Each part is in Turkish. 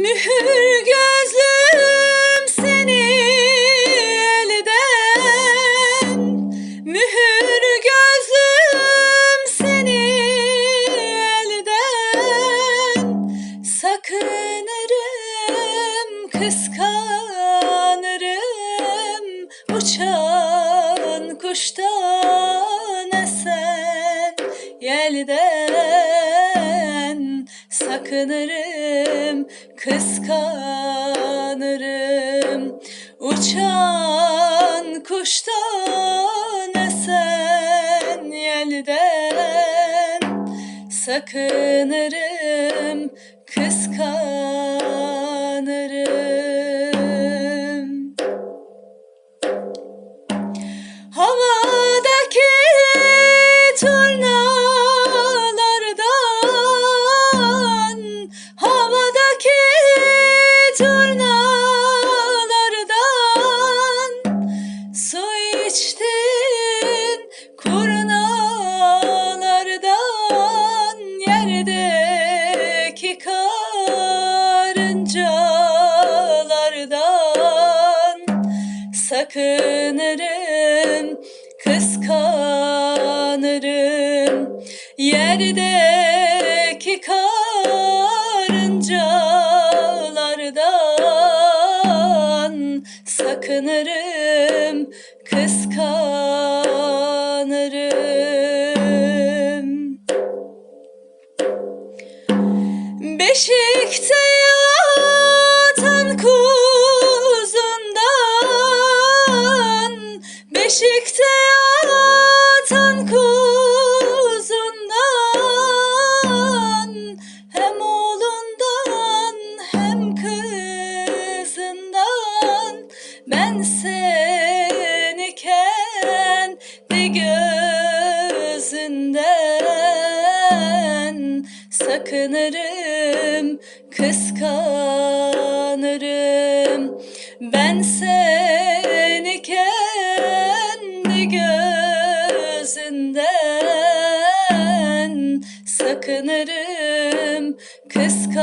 Mühür gözlüm seni elden Mühür gözlüm seni elden Sakınırım kıskanırım Uçan kuştan esen yelden. Sakınırım kıskanırım. Uçan kuştan esen yelden Sakınırım. Kıskanırım Sakınırım, kıskanırım. Yerdeki karıncalardan Sakınırım, kıskanırım. Beşikte Beşikte yatan kuzundan Hem oğlundan hem kızından. Ben seni kendi gözünden Sakınırım, kıskanırım. Ben seni Sakınırım, kıskanırım.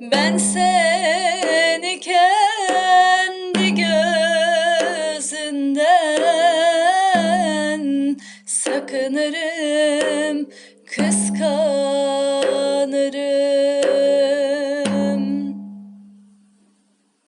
Ben seni kendi gözünden Sakınırım, kıskanırım